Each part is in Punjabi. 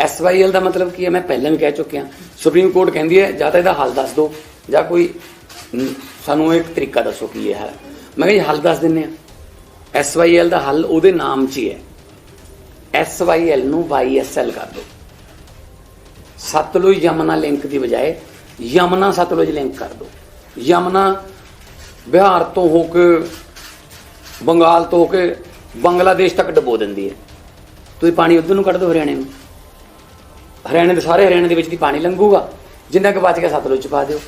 ਐਸਵਾਈਐਲ ਦਾ ਮਤਲਬ ਕੀ ਹੈ, ਮੈਂ ਪਹਿਲਾਂ ਵੀ ਕਹਿ ਚੁੱਕਿਆ। ਸੁਪਰੀਮ ਕੋਰਟ ਕਹਿੰਦੀ ਹੈ, ਜਾਂ ਤਾਂ ਇਹਦਾ ਹੱਲ ਦੱਸ ਦਿਓ, ਜਾਂ ਕੋਈ ਸਾਨੂੰ ਇੱਕ ਤਰੀਕਾ ਦੱਸੋ ਕੀ ਹੈ ਮੈਂ ਕਿਹਾ ਜੀ, ਹੱਲ ਦੱਸ ਦਿੰਨੇ ਆ ਐਸਵਾਈਐਲ ਦਾ ਹੱਲ ਉਹਦੇ ਨਾਮ 'ਚ ਹੀ ਹੈ। ਐਸਵਾਈਐਲ ਨੂੰ ਵਾਈਐਸਐਲ ਕਰ ਦਿਓ। ਸਤਲੁਜ ਯਮਨਾ ਲਿੰਕ ਦੀ ਬਜਾਏ ਯਮਨਾ ਸਤਲੁਜ ਲਿੰਕ ਕਰ ਦਿਓ। ਯਮਨਾ ਬਿਹਾਰ ਤੋਂ ਹੋ ਕੇ, ਬੰਗਾਲ ਤੋਂ ਹੋ ਕੇ ਬੰਗਲਾਦੇਸ਼ ਤੱਕ ਡਬੋ ਦਿੰਦੀ ਹੈ। ਤੁਸੀਂ ਪਾਣੀ ਉਧਰ ਨੂੰ ਕੱਢ ਦਿਓ, ਹਰਿਆਣੇ ਨੂੰ। ਹਰਿਆਣੇ ਦੇ ਸਾਰੇ ਹਰਿਆਣੇ ਦੇ ਵਿੱਚ ਦੀ ਪਾਣੀ ਲੰਘੂਗਾ। ਜਿੰਨਾ ਕੁ ਬਚ ਗਿਆ ਸਤਲੁਜ ਚ ਪਾ ਦਿਓ।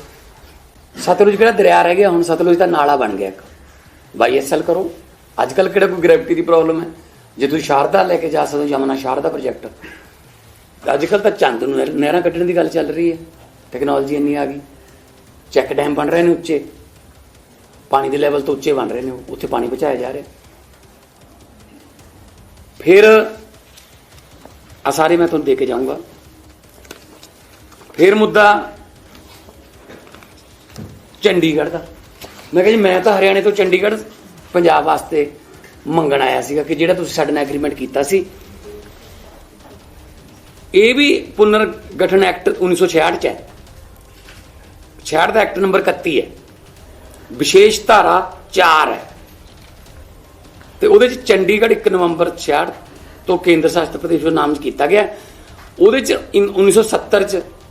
ਸਤਲੁਜ ਕਿਹੜਾ ਦਰਿਆ ਰਹਿ ਗਿਆ, ਹੁਣ ਸਤਲੁਜ ਦਾ ਨਾਲਾ ਬਣ ਗਿਆ ਇੱਕ। ਵਾਈਐਸਐਲ ਕਰੋ। ਅੱਜ ਕੱਲ ਕਿਹੜਾ ਕੋਈ ਗ੍ਰੈਵਿਟੀ ਦੀ ਪ੍ਰੋਬਲਮ ਹੈ? ਜੇ ਤੁਸੀਂ ਸ਼ਾਰਦਾ ਲੈ ਕੇ ਜਾ ਸਕਦੇ ਹੋ, ਯਮਨਾ ਸ਼ਾਰਦਾ ਪ੍ਰੋਜੈਕਟ। ਅੱਜ ਕੱਲ ਤਾਂ ਚੰਦ ਨੂੰ ਨਹਿਰਾਂ ਕੱਢਣ ਦੀ ਗੱਲ ਚੱਲ ਰਹੀ ਹੈ। ਟੈਕਨੋਲੋਜੀ ਇੰਨੀ ਆ ਗਈ। ਚੈੱਕ ਡੈਮ ਬਣ ਰਹੇ ਨੇ ਉੱਚੇ। ਪਾਣੀ ਦੇ ਲੈਵਲ ਤੋਂ ਉੱਚੇ ਬਣ ਰਹੇ ਨੇ ਉੱਥੇ ਪਾਣੀ ਪਹੁੰਚਾਇਆ ਜਾ ਰਿਹਾ। ਫਿਰ ਆ ਸਾਰੇ ਮੈਂ ਤੁਹਾਨੂੰ ਦੇ ਕੇ ਜਾਊਂਗਾ। ਫਿਰ ਮੁੱਦਾ ਚੰਡੀਗੜ੍ਹ ਦਾ। ਮੈਂ ਕਿਹਾ ਜੀ, ਮੈਂ ਤਾਂ ਹਰਿਆਣੇ ਤੋਂ ਚੰਡੀਗੜ੍ਹ, ਪੰਜਾਬ ਵਾਸਤੇ ਮੰਗਣ ਆਇਆ ਸੀਗਾ ਕਿ ਜਿਹੜਾ ਤੁਸੀਂ ਸਾਡੇ ਨਾਲ ਐਗਰੀਮੈਂਟ ਕੀਤਾ ਸੀ। ਇਹ ਵੀ ਪੁਨਰ ਗਠਨ ਐਕਟ 1966 ਚ ਹੈ। 66 ਦਾ ਐਕਟ ਨੰਬਰ 31 ਹੈ। ਵਿਸ਼ੇਸ਼ ਧਾਰਾ 4 ਹੈ। ਤੇ ਉਹਦੇ ਚ ਚੰਡੀਗੜ੍ਹ 1 ਨਵੰਬਰ 66 ਤੋਂ ਕੇਂਦਰ ਸ਼ਾਸਿਤ ਪ੍ਰਦੇਸ਼ ਦਾ ਨਾਮ ਕੀਤਾ ਗਿਆ। ਉਹਦੇ ਚ ਇਨ- 1970 ਚ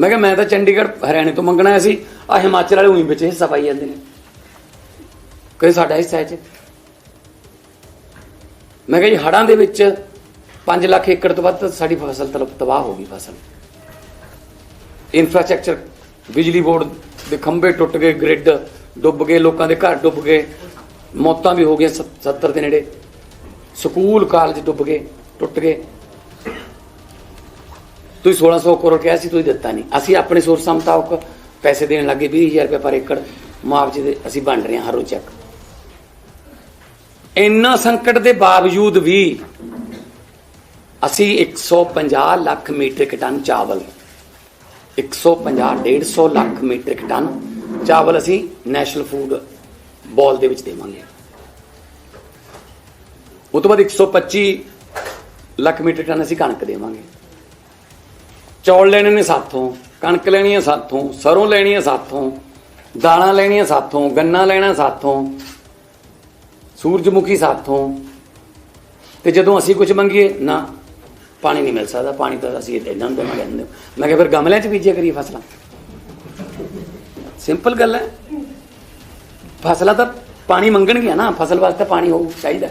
ਮੈਂ ਕਿਹਾ, ਮੈਂ ਤਾਂ ਚੰਡੀਗੜ੍ਹ, ਹਰਿਆਣੇ ਤੋਂ ਮੰਗਣਾ ਸੀ। ਆ ਹਿਮਾਚਲ ਵਾਲੇ ਉਹੀ ਵਿੱਚ ਹਿੱਸਾ ਪਾਈ ਜਾਂਦੇ ਨੇ। ਕੋਈ ਸਾਡਾ ਹਿੱਸਾ ਹੈ ਚ ਮੈਂ ਕਿਹਾ ਜੀ ਹੜਾਂ ਦੇ ਵਿੱਚ 5 ਲੱਖ ਏਕੜ ਤੋਂ ਵੱਧ ਸਾਡੀ ਫਸਲ ਤਲ- ਤਬਾਹ ਹੋ ਗਈ ਫਸਲ। ਇਨਫਰਾਸਟ੍ਰਕਚਰ ਬਿਜਲੀ ਬੋਰਡ ਦੇ ਖੰਭੇ ਟੁੱਟ ਗਏ ਗ੍ਰਿਡ ਡੁੱਬ ਗਏ, ਲੋਕਾਂ ਦੇ ਘਰ ਡੁੱਬ ਗਏ, ਮੌਤਾਂ ਵੀ ਹੋ ਗਈਆਂ 70 ਦੇ ਨੇੜੇ। ਸਕੂਲ ਕਾਲਜ ਡੁੱਬ ਗਏ, ਟੁੱਟ ਗਏ। ਤੁਸੀਂ 1600 ਕਰੋੜ ਕਿਹਾ ਸੀ, ਤੁਸੀਂ ਦਿੱਤਾ ਨਹੀਂ। ਅਸੀਂ ਆਪਣੇ ਸੋਰਸਾਂ ਮੁਤਾਬਕ ਪੈਸੇ ਦੇਣ ਲੱਗੇ 20000 ਰੁਪਏ ਪਰ ਏਕੜ ਮੁਆਵਜ਼ੇ ਦੇ ਅਸੀਂ ਬਣ ਰਹੇ ਹਾਂ ਹਰੋ ਚੱਕ ਇੰਨਾ ਸੰਕਟ ਦੇ ਬਾਵਜੂਦ ਵੀ ਅਸੀਂ 150 ਲੱਖ ਮੀਟ੍ਰਿਕ ਟਨ ਚਾਵਲ 150 150 ਲੱਖ ਮੀਟ੍ਰਿਕ ਟਨ ਚਾਵਲ ਅਸੀਂ ਨੈਸ਼ਨਲ ਫੂਡ ਬੋਲ ਦੇ ਵਿੱਚ ਦੇਵਾਂਗੇ। ਉਹ ਤੋਂ ਬਾਅਦ 125 ਲੱਖ ਮੀਟ੍ਰਿਕ ਟਨ ਅਸੀਂ ਕਣਕ ਦੇਵਾਂਗੇ। ਚੌਲ ਲੈਣੇ ਨੇ ਸਾਥੋਂ, ਕਣਕ ਲੈਣੀ ਹੈ ਸਾਥੋਂ, ਸਰੋਂ ਲੈਣੀ ਹੈ ਸਾਥੋਂ, ਦਾਲਾਂ ਲੈਣੀਆਂ ਸਾਥੋਂ, ਗੰਨਾ ਲੈਣਾ ਸਾਥੋਂ, ਸੂਰਜਮੁਖੀ ਸਾਥੋਂ। ਤੇ ਜਦੋਂ ਅਸੀਂ ਕੁਝ ਮੰਗੀਏ, ਨਾ, ਪਾਣੀ ਨਹੀਂ ਮਿਲ ਸਕਦਾ, ਪਾਣੀ ਤਾਂ ਅਸੀਂ ਇਹਨਾਂ ਨੂੰ ਦੇਵਾਂਗੇ ਇਹਨਾਂ ਨੂੰ। ਮੈਂ ਕਿਹਾ ਫਿਰ ਗਮਲਿਆਂ 'ਚ ਬੀਜਿਆ ਕਰੀਏ ਫਸਲਾਂ? ਸਿੰਪਲ ਗੱਲ ਹੈ। ਫਸਲਾਂ ਤਾਂ ਪਾਣੀ ਮੰਗਣਗੀਆਂ ਨਾ, ਫਸਲ ਵਾਸਤੇ ਪਾਣੀ ਹੋਊ ਚਾਹੀਦਾ।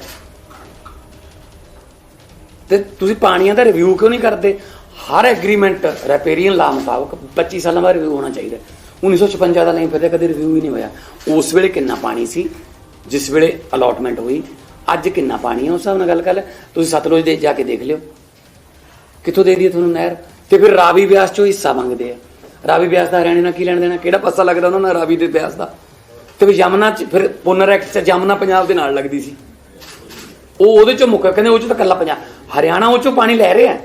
ਤੇ ਤੁਸੀਂ ਪਾਣੀਆਂ ਦਾ ਰਿਵਿਊ ਕਿਉਂ ਨਹੀਂ ਕਰਦੇ? ਹਰ ਐਗਰੀਮੈਂਟ ਰੈਪੇਰੀਅਨ ਲਾ ਮੁਤਾਬਕ 25 ਸਾਲਾਂ ਬਾਅਦ ਰਿਵਿਊ ਹੋਣਾ ਚਾਹੀਦਾ 1956 ਦਾ ਨਹੀਂ, ਫਿਰ ਕਦੇ ਰਿਵਿਊ ਹੀ ਨਹੀਂ ਹੋਇਆ। ਉਸ ਵੇਲੇ ਕਿੰਨਾ ਪਾਣੀ ਸੀ? ਜਿਸ ਵੇਲੇ ਅਲਾਟਮੈਂਟ ਹੋਈ। ਅੱਜ ਕਿੰਨਾ ਪਾਣੀ ਹੈ? ਉਸ ਹਿਸਾਬ ਨਾਲ ਗੱਲ ਕਰ ਲੈ। ਤੁਸੀਂ ਸਤਲੁਜ ਦੇ ਜਾ ਕੇ ਦੇਖ ਲਿਓ। ਕਿੱਥੋਂ ਦੇ ਦਈਏ ਤੁਹਾਨੂੰ ਨਹਿਰ? ਤੇ ਫਿਰ ਰਾਵੀ ਬਿਆਸ ਚੋਂ ਹਿੱਸਾ ਮੰਗਦੇ ਆ। ਰਾਵੀ ਬਿਆਸ ਦਾ ਹਰਿਆਣੇ ਨਾਲ ਕੀ ਲੈਣ ਦੇਣਾ? ਕਿਹੜਾ ਪਾਸਾ ਲੱਗਦਾ ਉਹਨਾਂ ਨਾਲ ਰਾਵੀ ਦੇ ਬਿਆਸ ਦਾ? ਤੇ ਫਿਰ ਯਮਨਾ ਚ ਫਿਰ ਪੁਨਰ ਐਕਟ ਚ ਯਮਨਾ ਪੰਜਾਬ ਦੇ ਨਾਲ ਲੱਗਦੀ ਸੀ। ਉਹ ਉਹਦੇ ਚੋਂ ਮੁੱਕ ਕਹਿੰਦੇ ਉਹ ਚੋਂ ਤਾਂ ਕੱਲਾ ਪੰਜਾਬ। ਹਰਿਆਣਾ ਉਹ ਚੋਂ ਪਾਣੀ ਲੈ ਰਿਹਾ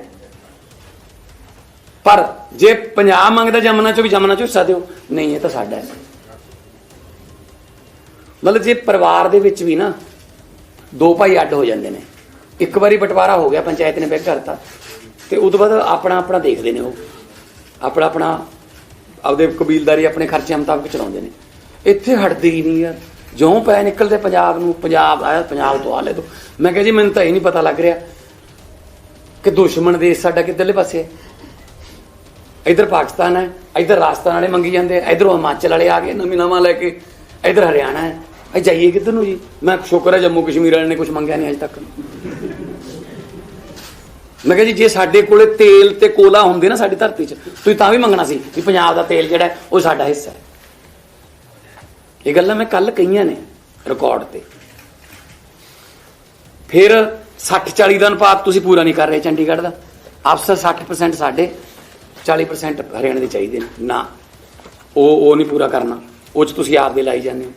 ਪਰ ਜੇ ਪੰਜਾਬ ਮੰਗਦਾ ਜਮਨਾ ਚੋਂ ਵੀ ਜਮਨਾ ਚੋਂ ਹਿੱਸਾ ਦਿਓ, ਨਹੀਂ, ਇਹ ਤਾਂ ਸਾਡਾ ਹੈ। ਮਤਲਬ ਜੇ ਪਰਿਵਾਰ ਦੇ ਵਿੱਚ ਵੀ ਨਾ ਦੋ ਭਾਈ ਅੱਡ ਹੋ ਜਾਂਦੇ ਨੇ, ਇੱਕ ਵਾਰੀ ਬਟਵਾਰਾ ਹੋ ਗਿਆ, ਪੰਚਾਇਤ ਨੇ ਬੈਕ ਕਰਤਾ, ਤੇ ਉਸ ਤੋਂ ਬਾਅਦ ਆਪਣਾ ਆਪਣਾ ਦੇਖਦੇ ਨੇ ਉਹ। ਆਪਣਾ ਆਪਣਾ ਆਪਦੇ ਕਬੀਲਦਾਰੀ, ਆਪਣੇ ਖਰਚੇ ਮੁਤਾਬਕ ਚਲਾਉਂਦੇ ਨੇ। ਇੱਥੇ ਹਟਦੇ ਹੀ ਨਹੀਂ ਯਾਰ ਜਿਉਂ ਪੈ ਨਿਕਲਦੇ ਪੰਜਾਬ ਨੂੰ, ਪੰਜਾਬ ਆਇਆ, ਪੰਜਾਬ ਤੋਂ ਆਲੇ ਤੋਂ ਮੈਂ ਕਿਹਾ ਜੀ, ਮੈਨੂੰ ਤਾਂ ਇਹ ਨਹੀਂ ਪਤਾ ਲੱਗ ਰਿਹਾ ਕਿ ਦੁਸ਼ਮਣ ਦੇਸ਼ ਸਾਡਾ ਕਿੱਧਰਲੇ ਪਾਸੇ ਹੈ। ਇਧਰ ਪਾਕਿਸਤਾਨ ਹੈ, ਇਧਰ ਰਾਜਸਥਾਨ ਵਾਲੇ ਮੰਗੀ ਜਾਂਦੇ ਆ, ਇਧਰੋਂ ਹਿਮਾਚਲ ਵਾਲੇ ਆ ਗਏ, ਨਵੀਂ ਨਵਾਂ ਲੈ ਕੇ, ਇਧਰ ਹਰਿਆਣਾ ਹੈ। ਇਹ ਜਾਈਏ ਕਿੱਧਰ ਨੂੰ ਜੀ? ਮੈਂ ਸ਼ੁਕਰ ਹੈ ਜੰਮੂ ਕਸ਼ਮੀਰ ਵਾਲੇ ਨੇ ਕੁਝ ਮੰਗਿਆ ਨਹੀਂ ਅਜੇ ਤੱਕ। ਮੈਂ ਕਿਹਾ ਜੀ, ਜੇ ਸਾਡੇ ਕੋਲੇ ਤੇਲ ਤੇ ਕੋਲਾ ਹੁੰਦੇ ਨਾ ਸਾਡੀ ਧਰਤੀ 'ਚ, ਤੁਸੀਂ ਤਾਂ ਵੀ ਮੰਗਣਾ ਸੀ ਵੀ ਪੰਜਾਬ ਦਾ ਤੇਲ ਜਿਹੜਾ ਉਹ ਸਾਡਾ ਹਿੱਸਾ ਹੈ। ਇਹ ਗੱਲਾਂ ਮੈਂ ਕੱਲ ਕਹੀਆਂ ਨੇ ਰਿਕਾਰਡ ਤੇ। ਫਿਰ 60 40 ਦਾ ਅਨੁਪਾਤ ਤੁਸੀਂ ਪੂਰਾ ਨਹੀਂ ਕਰ ਰਹੇ ਚੰਡੀਗੜ੍ਹ ਦਾ। ਅਫਸਰ 60% ਸਾਡੇ 40% ਹਰਿਆਣੇ ਦੇ ਚਾਹੀਦੇ ਨੇ। ਨਾ। ਉਹ ਉਹ ਨਹੀਂ ਪੂਰਾ ਕਰਨਾ। ਉਹ ਚ ਤੁਸੀਂ ਆਪ ਦੇ ਲਾਈ ਜਾਂਦੇ ਹੋ।